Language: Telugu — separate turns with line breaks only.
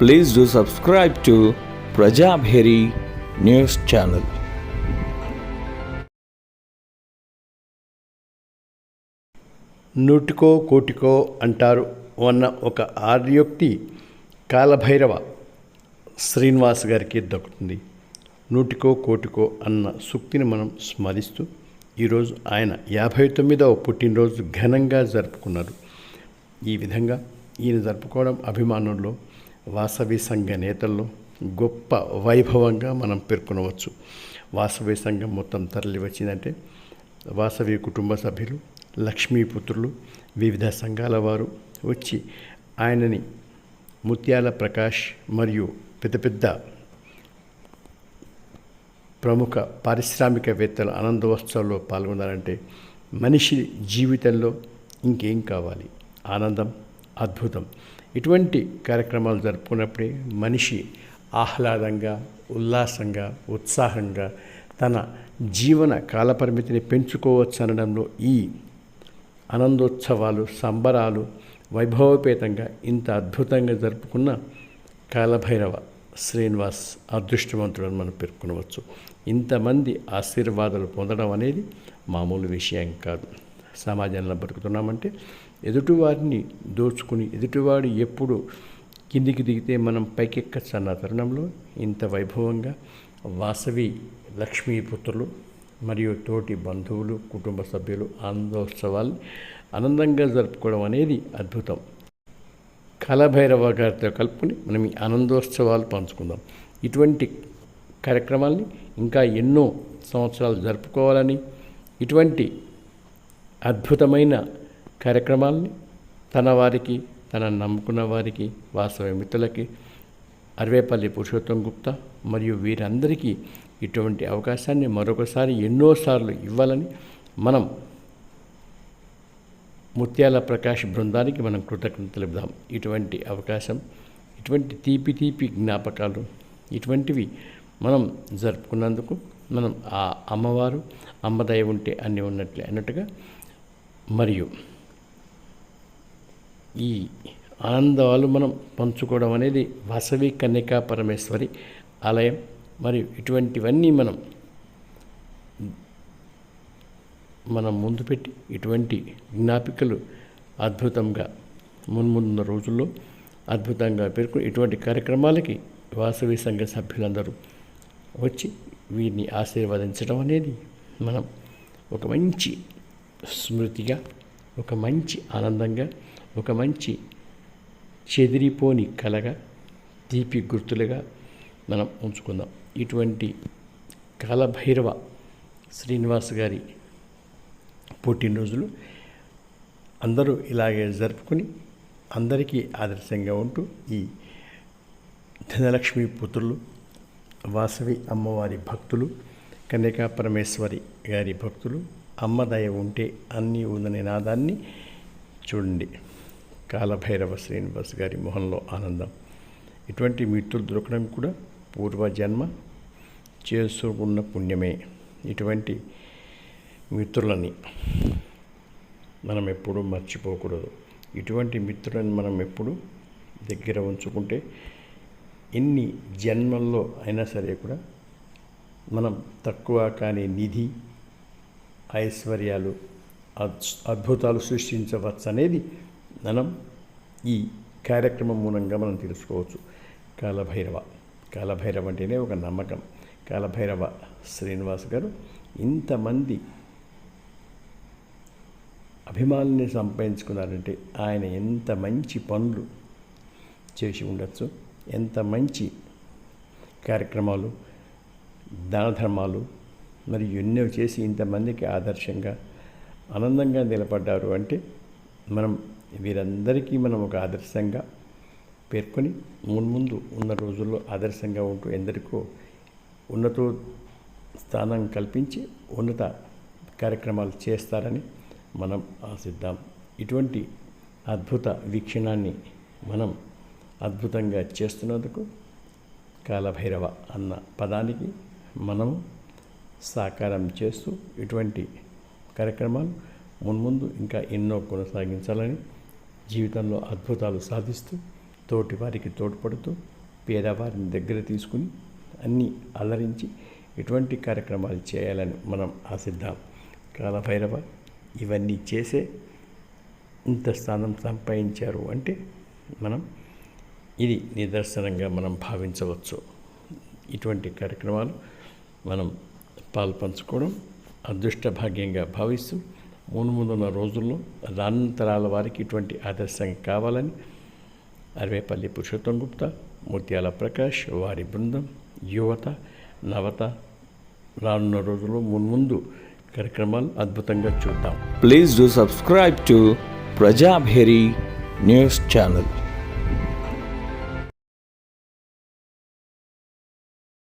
Please do subscribe to Prajabheri news channel
నూటికో కోటికో అంటారు అన్న ఒక ఆర్యోక్తి కాలభైరవ శ్రీనివాస్ గారికి దక్కుతుంది. నూటికో కోటికో అన్న సూక్తిని మనం స్మరిస్తూ ఈరోజు ఆయన యాభై తొమ్మిదవ పుట్టినరోజు ఘనంగా జరుపుకున్నారు. ఈ విధంగా ఈయన జరుపుకోవడం అభిమానుల్లో వాసవి సంఘ నేతల్లో గొప్ప వైభవంగా మనం పేర్కొనవచ్చు. వాసవి సంఘం మొత్తం తరలి వచ్చిందంటే వాసవి కుటుంబ సభ్యులు లక్ష్మీపుత్రులు వివిధ సంఘాల వారు వచ్చి ఆయనని ముత్యాల ప్రకాష్ మరియు పెద్ద పెద్ద ప్రముఖ పారిశ్రామికవేత్తల ఆనందోత్సవంలో పాల్గొన్నారంటే మనిషి జీవితంలో ఇంకేం కావాలి? ఆనందం అద్భుతం. ఇటువంటి కార్యక్రమాలు జరుపుకున్నప్పుడే మనిషి ఆహ్లాదంగా ఉల్లాసంగా ఉత్సాహంగా తన జీవన కాలపరిమితిని పెంచుకోవచ్చు అనడంలో ఈ ఆనందోత్సవాలు సంబరాలు వైభవపేతంగా ఇంత అద్భుతంగా జరుపుకున్న కాలభైరవ శ్రీనివాస్ అదృష్టవంతుడని మనం పేర్కొనవచ్చు. ఇంతమంది ఆశీర్వాదాలు పొందడం అనేది మామూలు విషయం కాదు. సమాజంలో బతుకుతున్నామంటే ఎదుటివారిని దోచుకుని ఎదుటివాడు ఎప్పుడు కిందికి దిగితే మనం పైకెక్కచ్చు అన్న తరుణంలో ఇంత వైభవంగా వాసవి లక్ష్మీపుత్రులు మరియు తోటి బంధువులు కుటుంబ సభ్యులు ఆనందోత్సవాలు ఆనందంగా జరుపుకోవడం అనేది అద్భుతం. కలభైరవ గారితో కలుపుకొని మనం ఈ ఆనందోత్సవాలు పంచుకుందాం. ఇటువంటి కార్యక్రమాల్ని ఇంకా ఎన్నో సంవత్సరాలు జరుపుకోవాలని ఇటువంటి అద్భుతమైన కార్యక్రమాల్ని తన వారికి తన నమ్ముకున్న వారికి వాస్తవ మిత్రులకి అరవేపల్లి పురుషోత్తం గుప్తా మరియు వీరందరికీ ఇటువంటి అవకాశాన్ని మరొకసారి ఎన్నోసార్లు ఇవ్వాలని మనం ముత్యాల ప్రకాష్ బృందానికి మనం కృతజ్ఞతలు తెలుపుదాం. ఇటువంటి అవకాశం ఇటువంటి తీపి తీపి జ్ఞాపకాలు ఇటువంటివి మనం జరుపుకున్నందుకు మనం ఆ అమ్మవారు అమ్మదయ ఉంటే అన్నీ ఉన్నట్లే అన్నట్టుగా మరియు ఈ ఆనందాలు మనం పంచుకోవడం అనేది వసవి కన్యకా పరమేశ్వరి ఆలయం. మరియు ఇటువంటివన్నీ మనం మనం ముందు పెట్టి ఇటువంటి జ్ఞాపికలు అద్భుతంగా మున్ముందున్న రోజుల్లో అద్భుతంగా పేర్కొని ఇటువంటి కార్యక్రమాలకి వాసవి సంఘ సభ్యులందరూ వచ్చి వీరిని ఆశీర్వదించడం అనేది మనం ఒక మంచి స్మృతిగా ఒక మంచి ఆనందంగా ఒక మంచి చెదిరిపోని కలగా తీపి గుర్తులుగా మనం ఉంచుకుందాం. ఇటువంటి కాలభైరవ శ్రీనివాస్ గారి పుట్టినరోజులు అందరూ ఇలాగే జరుపుకుని అందరికీ ఆదర్శంగా ఉంటూ ఈ ధనలక్ష్మి పుత్రులు వాసవి అమ్మవారి భక్తులు కన్యకా పరమేశ్వరి గారి భక్తులు అమ్మదయ ఉంటే అన్నీ ఉందనే నాదాన్ని చూడండి. కాలభైరవ శ్రీనివాస్ గారి మొహంలో ఆనందం. ఇటువంటి మిత్రులు దొరకడం కూడా పూర్వజన్మ చేసుకున్న పుణ్యమే. ఇటువంటి మిత్రులని మనం ఎప్పుడూ మర్చిపోకూడదు. ఇటువంటి మిత్రులను మనం ఎప్పుడు దగ్గర ఉంచుకుంటే ఎన్ని జన్మల్లో అయినా సరే కూడా మనం తక్కువ కాని నిధి ఐశ్వర్యాలు అద్- అద్భుతాలు సృష్టించవచ్చు అనేది మనం ఈ కార్యక్రమం మూలంగా మనం తెలుసుకోవచ్చు. కాలభైరవ. కాలభైరవ అంటేనే ఒక నమ్మకం. కాలభైరవ శ్రీనివాస్ గారు ఇంతమంది అభిమానుల్ని సంపాదించుకున్నారంటే ఆయన ఎంత మంచి పనులు చేసి ఉండొచ్చు ఎంత మంచి కార్యక్రమాలు దాన ధర్మాలు మరి ఎన్నో చేసి ఇంతమందికి ఆదర్శంగా ఆనందంగా నిలబడ్డారు అంటే మనం వీరందరికీ మనం ఒక ఆదర్శంగా పేర్కొని మున్ముందు ఉన్న రోజుల్లో ఆదర్శంగా ఉంటూ ఎందరికో ఉన్నతో స్థానం కల్పించి ఉన్నత కార్యక్రమాలు చేస్తారని మనం ఆశిద్దాం. ఇటువంటి అద్భుత వీక్షణాన్ని మనం అద్భుతంగా చేస్తున్నందుకు కాలభైరవ అన్న పదానికి మనం సాకారం చేస్తూ ఇటువంటి కార్యక్రమాలు మున్ముందు ఇంకా ఎన్నో కొనసాగించాలని జీవితంలో అద్భుతాలు సాధిస్తూ తోటి వారికి తోడ్పడుతూ పేదవారిని దగ్గర తీసుకుని అన్నీ అలరించి ఇటువంటి కార్యక్రమాలు చేయాలని మనం ఆశిద్దాం. కాలభైరవ ఇవన్నీ చేసే ఇంత స్థానం సంపాదించారు అంటే మనం ఇది నిదర్శనంగా మనం భావించవచ్చు. ఇటువంటి కార్యక్రమాలు మనం పాల్పంచుకోవడం అదృష్ట భాగ్యంగా భావిస్తూ ముందు ముందున్న రోజుల్లో రానంతరాల వారికి ఇటువంటి ఆదర్శంగా కావాలని అరవేపల్లి పురుషోత్తం గుప్తా ముత్యాల ప్రకాష్ వారి బృందం యువత నవత రానున్న రోజుల్లో మున్ముందు కార్యక్రమాలు అద్భుతంగా చూద్దాం.
Please do subscribe to Prajabheri news channel